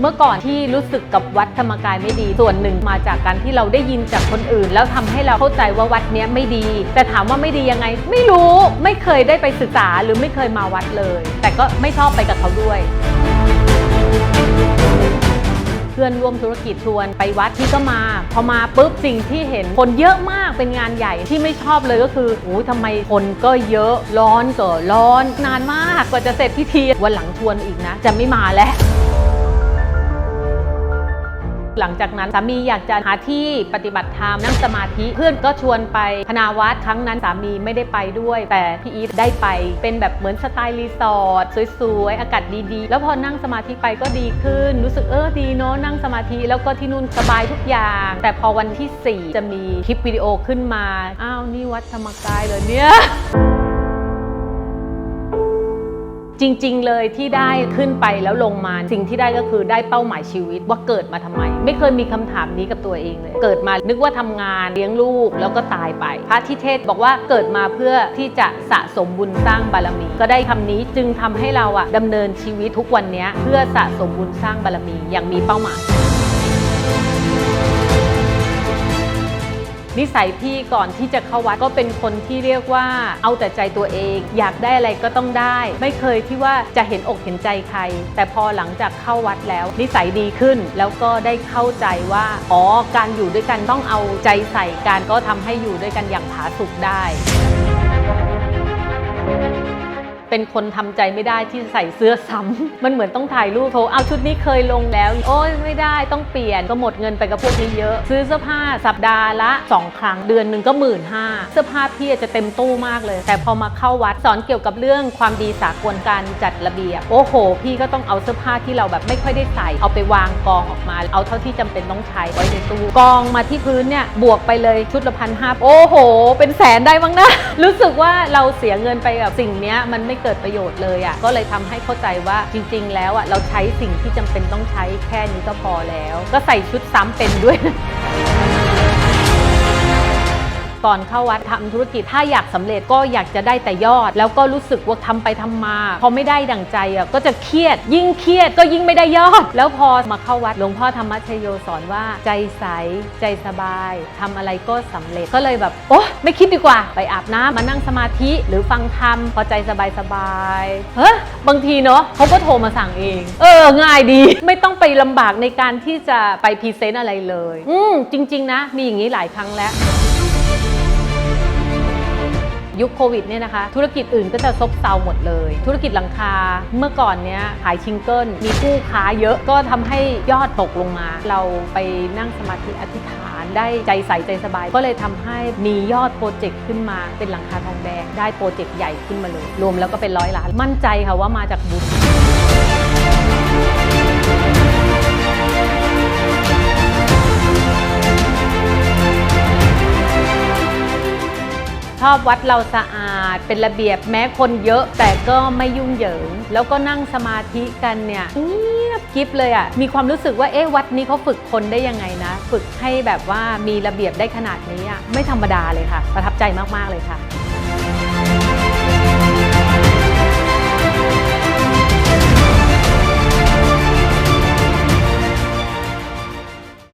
เมื่อก่อนที่รู้สึกกับวัดธรรมกายไม่ดี ส่วนหนึ่งมาจากการที่เราได้ยินจากคนอื่น แล้วทำให้เราเข้าใจว่าวัดเนี้ยไม่ดี แต่ถามว่าไม่ดียังไง ไม่รู้ไม่เคยได้ไปศึกษาหรือไม่เคยมาวัดเลย แต่ก็ไม่ชอบไปกับเขาด้วยเพื่อนร่วมธุรกิจชวนไปวัดที่ก็มา พอมาปุ๊บสิ่งที่เห็นคนเยอะมากเป็นงานใหญ่ที่ไม่ชอบเลยก็คือโอ้ทำไมคนก็เยอะร้อนก็ร้อน นานมากกว่าจะเสร็จพิธีวันหลังชวนอีกนะ จะไม่มาแล้ว หลังจากนั้นสามีอยากจะหาที่ปฏิบัติธรรมนั่งสมาธิเพื่อนก็ชวนไปพนาวัดครั้งนั้นสามีไม่ได้ไปด้วย แต่พี่อีทได้ไปเป็นแบบเหมือนสไตล์รีสอร์ทสวยๆ อากาศดีๆ แล้วพอนั่งสมาธิไปก็ดีขึ้น รู้สึกเออดีเนาะนั่งสมาธิแล้วก็ที่นู่นสบายทุกอย่าง แต่พอวันที่ 4 จะมีคลิปวิดีโอขึ้นมา อ้าว นี่วัดธรรมกายเหรอเนี่ย จริง ๆ เลยที่ได้ขึ้นไปแล้วลงมาสิ่งที่ได้ก็คือได้เป้าหมายชีวิตว่าเกิดมาทำไม ไม่เคยมีคำถามนี้กับตัวเองเลย เกิดมานึกว่าทำงานเลี้ยงลูกแล้วก็ตายไป พระทิเทศบอกว่าเกิดมาเพื่อที่จะสะสมบุญสร้างบารมี ก็ได้คำนี้จึงทำให้เราอะดำเนินชีวิตทุกวันเนี้ยเพื่อสะสมบุญสร้างบารมีอย่างมีเป้าหมาย นิสัยพี่ก่อนที่จะเข้าวัดก็เป็นคนที่เรียกว่าเอาแต่ใจตัวเอง อยากได้อะไรก็ต้องได้ ไม่เคยที่ว่าจะเห็นอกเห็นใจใคร แต่พอหลังจากเข้าวัดแล้ว นิสัยดีขึ้นแล้วก็ได้เข้าใจว่าอ๋อการอยู่ด้วยกันต้องเอาใจใส่กันก็ทำให้อยู่ด้วยกันอย่างผาสุกได้ เป็นคนทำใจไม่ได้ที่ใส่เสื้อซ้ำมันเหมือนต้องถ่ายรูปโทรเอาชุดนี้เคยลงแล้ว โอ้ยไม่ได้ต้องเปลี่ยนก็หมดเงินไปกับพวกนี้เยอะ ซื้อเสื้อผ้าสัปดาห์ละ 2 ครั้งเดือนหนึ่งก็หมื่นห้าเสื้อผ้าพี่จะเต็มตู้มากเลย แต่พอมาเข้าวัดสอนเกี่ยวกับเรื่องความดีสากลการจัดระเบียบโอ้โห พี่ก็ต้องเอาเสื้อผ้าที่เราแบบไม่ค่อยได้ใส่ เอาไปวางกองออกมา เอาเท่าที่จำเป็นต้องใช้ไว้ในตู้กองมาที่พื้นเนี่ยบวกไปเลยชุดละพันห้าโอ้โห เป็นแสนได้บ้างนะรู้สึกว่าเราเสียเงินไปกับสิ่งนี้มันไม่เกิดประโยชน์เลยอะ่ะก็เลยทำให้เข้าใจว่าจริง ๆ แล้วอะ่ะเราใช้สิ่งที่จำเป็นต้องใช้แค่นี้ก็พอแล้ว ก็ใส่ชุดซ้ำเป็นด้วยนะ ก่อนเข้าวัดทำธุรกิจถ้าอยากสำเร็จก็อยากจะได้แต่ยอด แล้วก็รู้สึกว่าทำไปทำมาพอไม่ได้ดั่งใจอะก็จะเครียด ยิ่งเครียดก็ยิ่งไม่ได้ยอด แล้วพอมาเข้าวัดหลวงพ่อธรรมชโยสอนว่าใจใส ใจสบายทำอะไรก็สำเร็จก็เลยแบบ โอ๊ะไม่คิดดีกว่าไปอาบน้ำมานั่งสมาธิหรือฟังธรรมพอใจสบายสบายๆเฮ้ยบางทีเนาะเขาก็โทรมาสั่งเอง เออ ง่ายดี ไม่ต้องไปลำบากในการที่จะไปพรีเซนต์อะไรเลย อืมจริง ๆ นะ มีอย่างนี้หลายครั้งแล้ว ยุคโควิดเนี่ยนะคะ ธุรกิจอื่นก็จะซบเซาหมดเลย ธุรกิจหลังคาเมื่อก่อนเนี้ยขายชิงเกิลมีผู้ค้าเยอะก็ทำให้ยอดตกลงมา เราไปนั่งสมาธิอธิษฐานได้ใจใสใจสบาย ก็เลยทำให้มียอดโปรเจกต์ขึ้นมาเป็นหลังคาทองแดง ได้โปรเจกต์ใหญ่ขึ้นมาเลย รวมแล้วก็เป็นร้อยล้านมั่นใจค่ะว่ามาจากบุญ อบวัดเราสะอาด เป็นระเบียบแม้คนเยอะแต่ก็ไม่ยุ่งเหยิง แล้วก็นั่งสมาธิกันเนี่ยเงียบกริบเลยอะ่ะมีความรู้สึกว่าเอ๊ะวัดนี้เขาฝึกคนได้ยังไงนะ ฝึกให้แบบว่ามีระเบียบได้ขนาดนี้อะ่ะไม่ธรรมดาเลยค่ะ ประทับใจมากๆเลยค่ะ